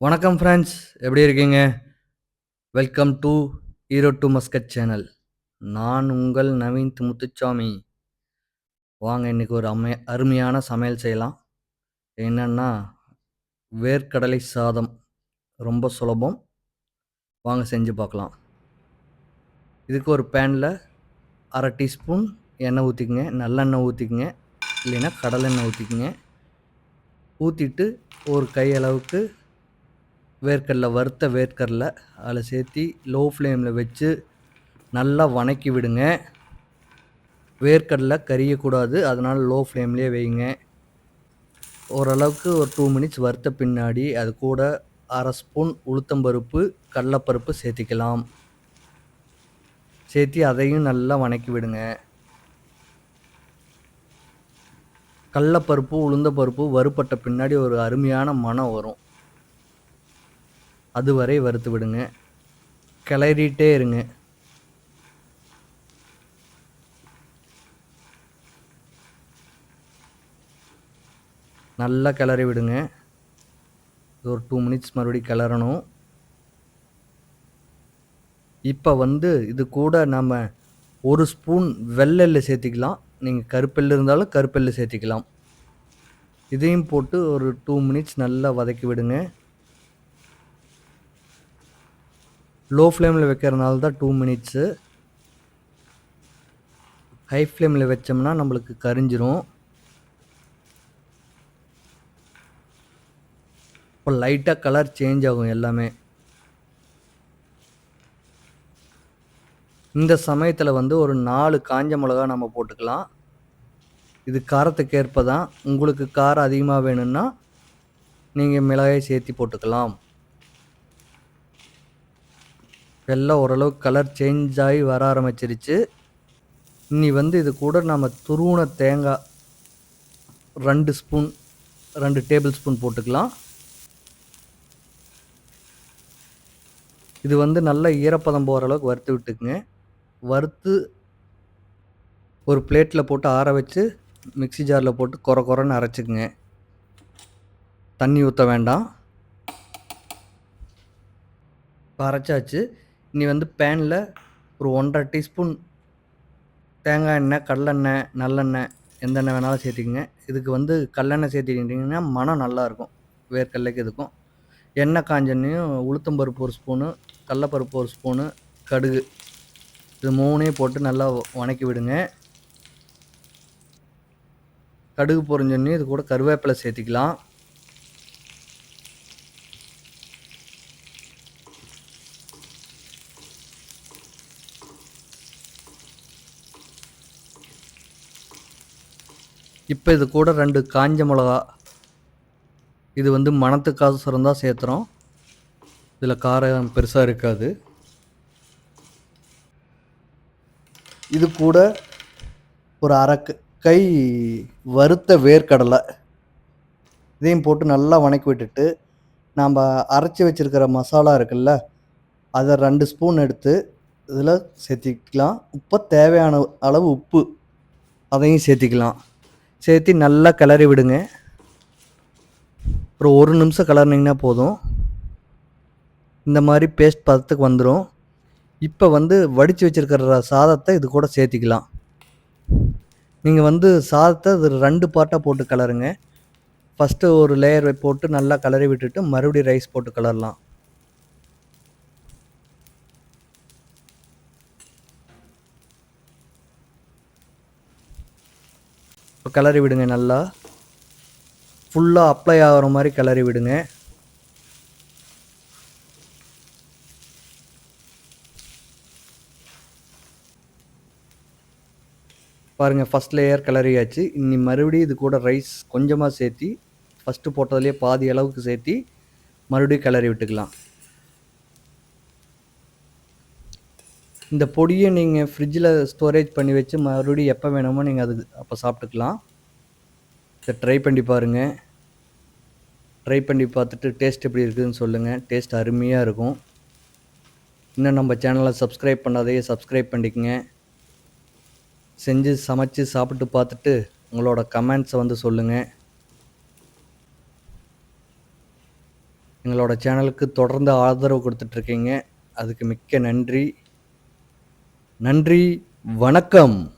வணக்கம் ஃப்ரெண்ட்ஸ் எப்படி இருக்கீங்க? Welcome to hero to Muscat channel நான் உங்கள் நவீன் முத்துச்சாமி. வாங்க இன்னைக்கு ஒரு அமை அருமையான சமையல் செய்யலாம். என்னென்னா வேர்க்கடலை சாதம். ரொம்ப சுலபம். வாங்க செஞ்சு பார்க்கலாம். இதுக்கு ஒரு பேனில் அரை டீஸ்பூன் எண்ணெய் ஊற்றிக்குங்க நல்லெண்ணெய் ஊற்றிக்குங்க இல்லைன்னா கடலெண்ணெய் ஊற்றிக்குங்க ஊற்றிட்டு ஒரு கை அளவுக்கு வேர்க்கடலை வறுத்த வேர்க்கடலை அதில் சேர்த்தி லோ ஃப்ளேமில் வச்சு நல்லா வணக்கி விடுங்க. வேர்க்கடலை கரியக்கூடாது அதனால் லோ ஃப்ளேம்லேயே வைங்க. ஓரளவுக்கு ஒரு டூ மினிட்ஸ் வறுத்த பின்னாடி அது கூட அரை ஸ்பூன் உளுத்தம்பருப்பு கடலப்பருப்பு சேர்த்திக்கலாம். சேர்த்தி அதையும் நல்லா வணக்கி விடுங்க. கடலப்பருப்பு உளுந்தப்பருப்பு வறுப்பட்ட பின்னாடி ஒரு அருமையான மனம் வரும். அதுவரை வறுத்து விடுங்க. கிளறிட்டே இருங்க. நல்லா கிளறி விடுங்க. இது ஒரு டூ மினிட்ஸ் மறுபடியும் கிளறணும். இப்போ வந்து இது கூட நம்ம ஒரு ஸ்பூன் வெள்ளெல்லு சேர்த்திக்கலாம். நீங்கள் கருப்பெல்லு இருந்தாலும் கருப்பெல்லு சேர்த்திக்கலாம். இதையும் போட்டு ஒரு டூ மினிட்ஸ் நல்லா வதக்கி விடுங்க. லோ ஃப்ளேமில் வைக்கிறதுனால தான் டூ மினிட்ஸு. ஹை ஃப்ளேமில் வச்சோம்னா நம்மளுக்கு கரிஞ்சிரும். இப்போ லைட்டாக கலர் சேஞ்ச் ஆகும் எல்லாமே. இந்த சமயத்தில் வந்து ஒரு நாலு காஞ்ச மிளகா நம்ம போட்டுக்கலாம். இது காரத்துக்கு ஏற்ப தான் உங்களுக்கு காரம் அதிகமாக வேணும்னா நீங்கள் மிளகாயை சேர்த்து போட்டுக்கலாம். எல்லாம் ஓரளவுக்கு கலர் சேஞ்ச் ஆகி வர ஆரம்பிச்சிருச்சு. இனி வந்து இது கூட நம்ம துருவன தேங்காய் ரெண்டு ஸ்பூன் ரெண்டு டேபிள் ஸ்பூன் போட்டுக்கலாம். இது வந்து நல்ல ஈரப்பதம் போகிற அளவுக்கு வறுத்து விட்டுக்குங்க. வறுத்து ஒரு பிளேட்டில் போட்டு ஆற வச்சு மிக்சி ஜாரில் போட்டு குறை குறைன்னு அரைச்சிக்குங்க. தண்ணி ஊற்ற வேண்டாம். இப்போ அரைச்சாச்சு. நீ வந்து பேனில் ஒரு ஒன்றரை டீஸ்பூன் தேங்காய் எண்ணெய் கடலெண்ணெய் நல்லெண்ணெய் எந்த எண்ணெய் வேணாலும் சேர்த்திக்கங்க. இதுக்கு வந்து கல்லெண்ணெய் சேர்த்திக்கிட்டிங்கன்னா மனம் நல்லாயிருக்கும் வேர்க்கடலைக்கு இதுக்கும். எண்ணெய் காஞ்செண்ணையும் உளுத்தம்பருப்பு ஒரு ஸ்பூனு கடலப்பருப்பு ஒரு ஸ்பூனு கடுகு. இது மூணையும் போட்டு நல்லா வணக்கி விடுங்க. கடுகு பொறிஞ்சோன்னே இது கூட கருவேப்பிலை சேர்த்திக்கலாம். இப்போ இது கூட ரெண்டு காஞ்ச மிளகா. இது வந்து மணத்துக்காக சுரந்தான் சேர்த்துறோம். இதில் காரம் பெருசாக இருக்காது. இது கூட ஒரு அரை கை வறுத்த வேர்க்கடலை. இதையும் போட்டு நல்லா வணக்கி விட்டுட்டு நாம் அரைச்சி வச்சுருக்கிற மசாலா இருக்குல்ல அதை ரெண்டு ஸ்பூன் எடுத்து இதில் சேர்த்திக்கலாம். உப்பை தேவையான அளவு உப்பு அதையும் சேர்த்திக்கலாம். சேர்த்தி நல்லா கிளறி விடுங்க. ஒரு ஒரு நிமிஷம் கிளறினீங்கன்னா போதும். இந்த மாதிரி பேஸ்ட் பதத்துக்கு வந்துடும் இப்போ வந்து வடித்து வச்சுருக்கிற சாதத்தை இது கூட சேர்த்திக்கலாம். நீங்கள் வந்து சாதத்தை இது ரெண்டு பார்ட்டாக போட்டு கலருங்க ஃபஸ்ட்டு ஒரு லேயர் போட்டு நல்லா கலரி விட்டுட்டு மறுபடியும் ரைஸ் போட்டு கலரலாம் இப்போ கிளறி விடுங்க நல்லா. ஃபுல்லாக அப்ளை ஆகிற மாதிரி கிளறி விடுங்க. பாருங்கள் ஃபஸ்ட் லேயர் கிளறியாச்சு. இனி மறுபடியும் இது கூட ரைஸ் கொஞ்சமாக சேர்த்தி ஃபஸ்ட்டு போட்டதுலேயே பாதி அளவுக்கு சேர்த்தி மறுபடியும் கிளறி விட்டுக்கலாம். இந்த பொடியை நீங்கள் ஃப்ரிட்ஜில் ஸ்டோரேஜ் பண்ணி வச்சு மறுபடியும் எப்போ வேணுமோ நீங்கள் அது அப்போ சாப்பிட்டுக்கலாம். இதை ட்ரை பண்ணி பாருங்கள் ட்ரை பண்ணி பார்த்துட்டு டேஸ்ட் எப்படி இருக்குதுன்னு சொல்லுங்கள் டேஸ்ட் அருமையாக இருக்கும். இன்னும் நம்ம சேனலை சப்ஸ்கிரைப் பண்ணாதையே சப்ஸ்கிரைப் பண்ணிக்கங்க. செஞ்சு சமைச்சு சாப்பிட்டு பார்த்துட்டு உங்களோட கமெண்ட்ஸை வந்து சொல்லுங்கள் எங்களோட சேனலுக்கு தொடர்ந்து ஆதரவு கொடுத்துட்ருக்கீங்க அதுக்கு மிக்க நன்றி. நன்றி வணக்கம்.